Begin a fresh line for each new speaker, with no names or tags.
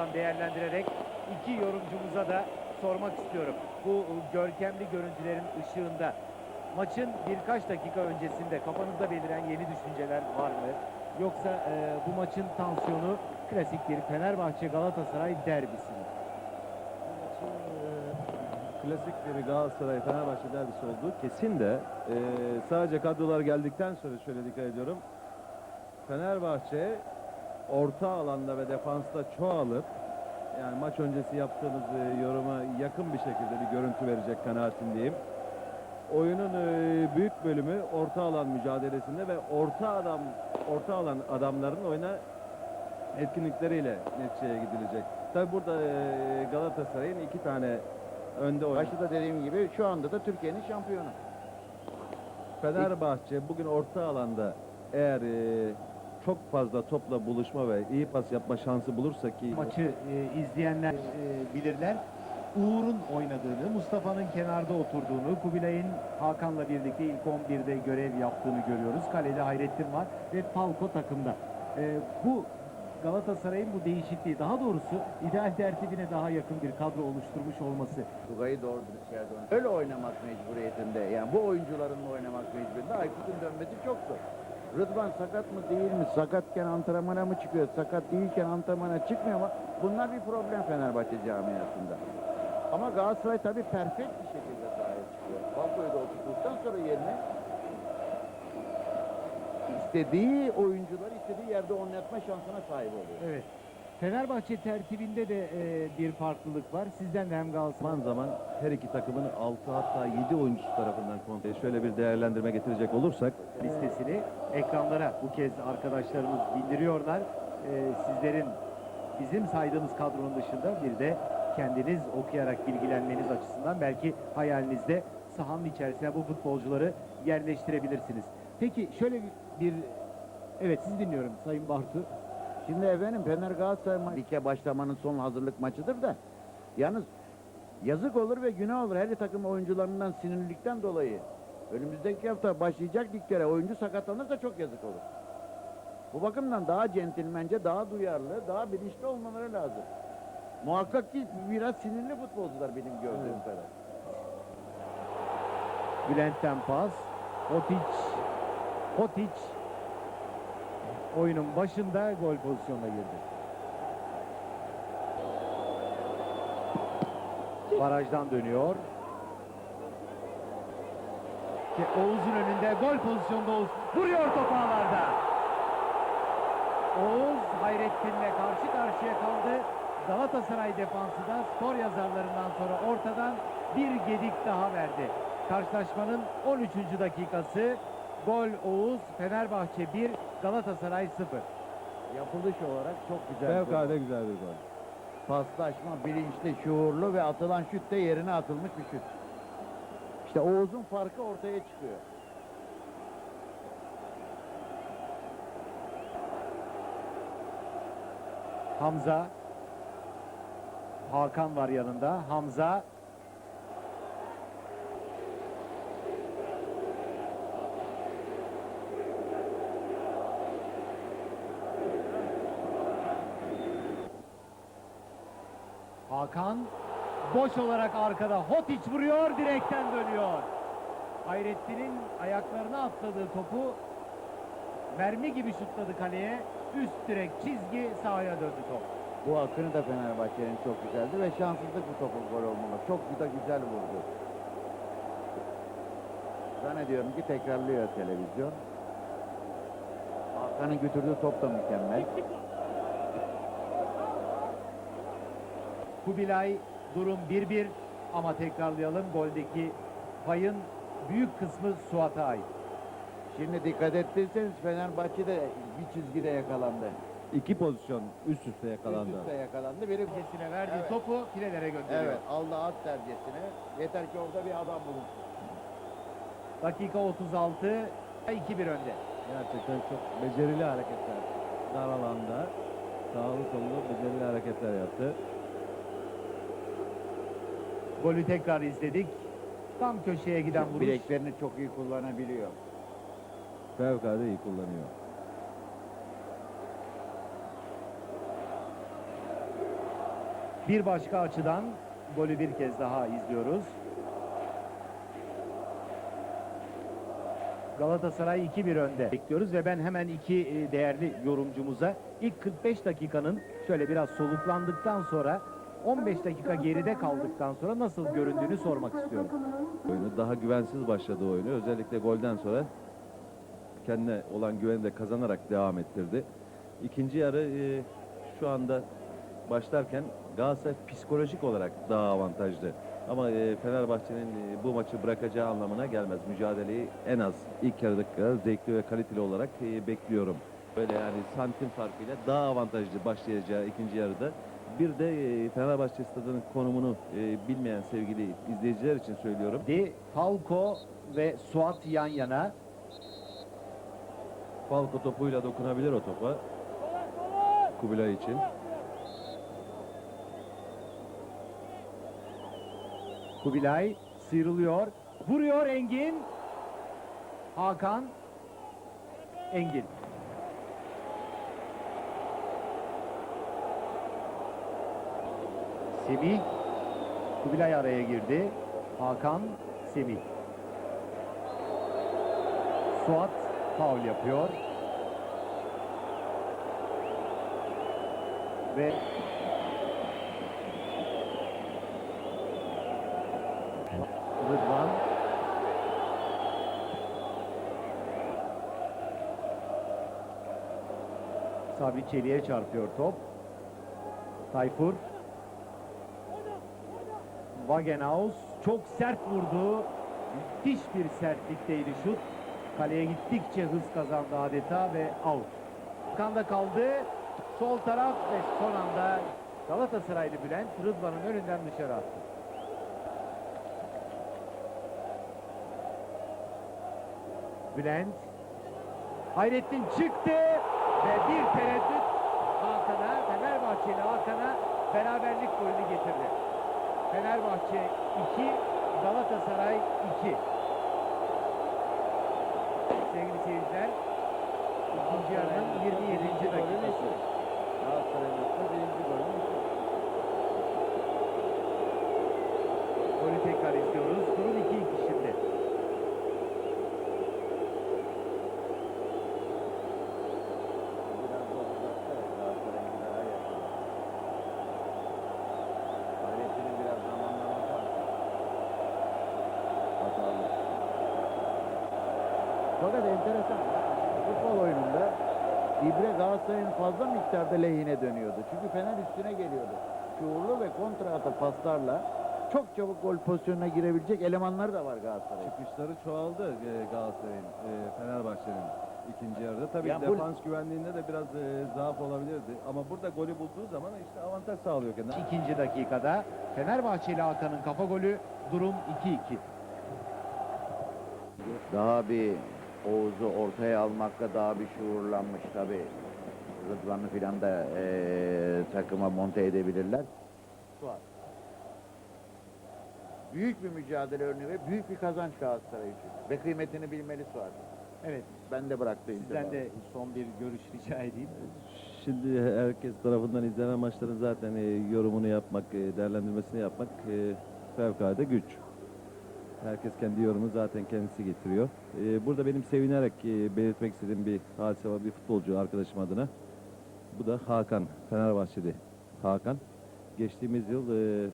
taraftan değerlendirerek iki yorumcumuza da sormak istiyorum. Bu e, görkemli görüntülerin ışığında maçın birkaç dakika öncesinde kafanızda beliren yeni düşünceler var mı? Yoksa e, bu maçın tansiyonu klasik bir Fenerbahçe Galatasaray derbisi mi?
klasik bir Galatasaray Fenerbahçe derbisi oldu. Kesin de e, sadece kadrolar geldikten sonra şöyle dikkat ediyorum. Fenerbahçe orta alanda ve defansta çoğalıp yani maç öncesi yaptığımız e, yoruma yakın bir şekilde bir görüntü verecek kanaatindeyim. Oyunun e, büyük bölümü orta alan mücadelesinde ve orta adam orta alan adamların oyuna etkinlikleriyle neticeye gidilecek. Tabi burada e, Galatasaray'ın iki tane önde oyun.
Başta da dediğim gibi şu anda da Türkiye'nin şampiyonu.
Fenerbahçe bugün orta alanda eğer e, çok fazla topla buluşma ve iyi pas yapma şansı bulursa ki
Maçı e, izleyenler e, bilirler. Uğur'un oynadığını, Mustafa'nın kenarda oturduğunu, Kubilay'ın Hakan'la birlikte ilk 11'de görev yaptığını görüyoruz. Kalede Hayrettin var ve Falco takımda. E, bu Galatasaray'ın bu değişikliği, daha doğrusu ideal tertibine daha yakın bir kadro oluşturmuş olması.
Tugay'ı doğru dürüst yerde. Öyle oynamak mecburiyetinde. Yani bu oyuncuların oynamak mecburiyetinde. Aykut'un dönmesi çok zor. Rıdvan sakat mı değil mi? Sakatken antrenmana mı çıkıyor? Sakat değilken antrenmana çıkmıyor mu? Bunlar bir problem Fenerbahçe camiasında. Ama Galatasaray tabii perfect bir şekilde sahaya çıkıyor. Falco'yu da oturttuktan sonra yerine istediği oyuncuları istediği yerde oynatma şansına sahip oluyor.
Evet. Fenerbahçe tertibinde de e, bir farklılık var. Sizden de hem Galatasaray
zaman zaman her iki takımın 6 hatta 7 oyuncusu tarafından kontrol. Şöyle bir değerlendirme getirecek olursak
listesini ekranlara bu kez arkadaşlarımız bildiriyorlar. Ee, sizlerin bizim saydığımız kadronun dışında bir de kendiniz okuyarak bilgilenmeniz açısından belki hayalinizde sahanın içerisine bu futbolcuları yerleştirebilirsiniz. Peki şöyle bir evet sizi dinliyorum Sayın Bartu.
Şimdi efendim Fener Galatasaray ma- lige başlamanın son hazırlık maçıdır da yalnız yazık olur ve günah olur her takım oyuncularından sinirlilikten dolayı. Önümüzdeki hafta başlayacak liglere oyuncu sakatlanırsa çok yazık olur. Bu bakımdan daha centilmence, daha duyarlı, daha bilinçli olmaları lazım. Muhakkak ki biraz sinirli futbolcular benim gördüğüm kadar.
Bülent'ten pas. Hotiç. Hotiç oyunun başında gol pozisyonuna girdi. Barajdan dönüyor. Oğuz'un önünde gol pozisyonda Oğuz vuruyor topu ağlarda. Oğuz Hayrettin'le karşı karşıya kaldı. Galatasaray defansı da skor yazarlarından sonra ortadan bir gedik daha verdi. Karşılaşmanın 13. dakikası gol Oğuz Fenerbahçe 1 Galatasaray 0.
Yapılış olarak çok güzel.
fevkalade güzel bir gol.
paslaşma bilinçli, şuurlu ve atılan şut de yerine atılmış bir şut. İşte Oğuz'un farkı ortaya çıkıyor.
Hamza Hakan var yanında. Hamza Hakan boş olarak arkada Hotiç vuruyor direkten dönüyor. Hayrettin'in ayaklarına atladığı topu mermi gibi şutladı kaleye. Üst direk çizgi sahaya döndü top.
Bu hakkını da Fenerbahçe'nin çok güzeldi ve şanssızlık bu topun gol olmamak. Çok da güzel vurdu. Zannediyorum ki tekrarlıyor televizyon. Hakan'ın götürdüğü top da mükemmel.
Kubilay durum 1-1 ama tekrarlayalım goldeki payın büyük kısmı Suat'a ait.
Şimdi dikkat ettiyseniz Fenerbahçe'de bir çizgide yakalandı.
İki pozisyon üst üste yakalandı.
Üst üste yakalandı. Biri
Kesine verdiği
Evet.
topu filelere gönderiyor.
Evet, aldı at tercihine. Yeter ki orada bir adam bulunsun.
Dakika 36 2-1 önde.
Gerçekten çok becerili hareketler. Dar alanda sağlı sollu becerili hareketler yaptı.
Golü tekrar izledik. Tam köşeye giden vuruş.
Bileklerini çok iyi kullanabiliyor.
Fevkalade iyi kullanıyor.
Bir başka açıdan golü bir kez daha izliyoruz. Galatasaray 2-1 önde bekliyoruz ve ben hemen iki e, değerli yorumcumuza ilk 45 dakikanın şöyle biraz soluklandıktan sonra 15 dakika geride kaldıktan sonra nasıl göründüğünü sormak istiyorum.
Oyunu daha güvensiz başladı oyunu. Özellikle golden sonra kendine olan güveni de kazanarak devam ettirdi. İkinci yarı e, şu anda başlarken Galatasaray psikolojik olarak daha avantajlı. Ama e, Fenerbahçe'nin e, bu maçı bırakacağı anlamına gelmez. Mücadeleyi en az ilk yarıdaki kadar zevkli ve kaliteli olarak e, bekliyorum. Böyle yani santim farkıyla daha avantajlı başlayacağı ikinci yarıda. Bir de e, Fenerbahçe stadının konumunu e, bilmeyen sevgili izleyiciler için söylüyorum.
Di Falco ve Suat yan yana.
Falco topuyla dokunabilir o topa. Kubilay için.
Kubilay sıyrılıyor. Vuruyor Engin. Hakan. Engin. Semih. Kubilay araya girdi. Hakan. Semih. Suat faul yapıyor. Ve Rıdvan. Sabri Çelik'e çarpıyor top. Tayfur. Wagenhaus çok sert vurdu. Müthiş bir sertlikteydi şut. Kaleye gittikçe hız kazandı adeta ve out. Kanda kaldı. Sol taraf ve son anda Galatasaraylı Bülent Rıdvan'ın önünden dışarı attı. Bülent. Hayrettin çıktı ve bir tereddüt Hakan'a, Fenerbahçeli Hakan'a beraberlik golünü getirdi. Fenerbahçe 2, Galatasaray 2. Sevgili seyirciler, ikinci yarının 27. dakikası.
Galatasaray'ın birinci golü.
Golü tekrar izliyoruz. Durum 2-2 şimdi.
Biraz da uzakta Galatasaray'ın daha yakın. Hayrettin'in biraz zamanlama farkı. Hatalı. Fakat enteresan. Futbol oyununda İbre Galatasaray'ın fazla miktarda lehine dönüyordu. Çünkü Fener üstüne geliyordu. Şuurlu ve kontra ata paslarla çok çabuk gol pozisyonuna girebilecek elemanları da var Galatasaray'ın.
Çıkışları çoğaldı e, Galatasaray'ın, e, Fenerbahçe'nin ikinci yarıda. Tabii
Ya bu-
defans güvenliğinde de biraz e, zaaf olabilirdi. Ama burada golü bulduğu zaman işte avantaj sağlıyor kendine.
İkinci dakikada Fenerbahçeli Hakan'ın kafa golü durum 2-2.
Daha bir Oğuz'u ortaya almakla daha bir şuurlanmış tabi. Rıdvan'ı filan da eee, takıma monte edebilirler. Suat. Büyük bir mücadele örneği ve büyük bir kazanç Galatasaray için. Ve kıymetini bilmeli Suat.
Evet,
Ben de bıraktı
sizden de son bir görüş rica edeyim.
Şimdi herkes tarafından izlenen maçların zaten e, yorumunu yapmak, e, değerlendirmesini yapmak e, fevkalade güç. Herkes kendi yorumunu zaten kendisi getiriyor. E, burada benim sevinerek e, belirtmek istediğim bir hadise var bir futbolcu arkadaşım adına. Bu da Hakan, Fenerbahçeli Hakan. Geçtiğimiz yıl e,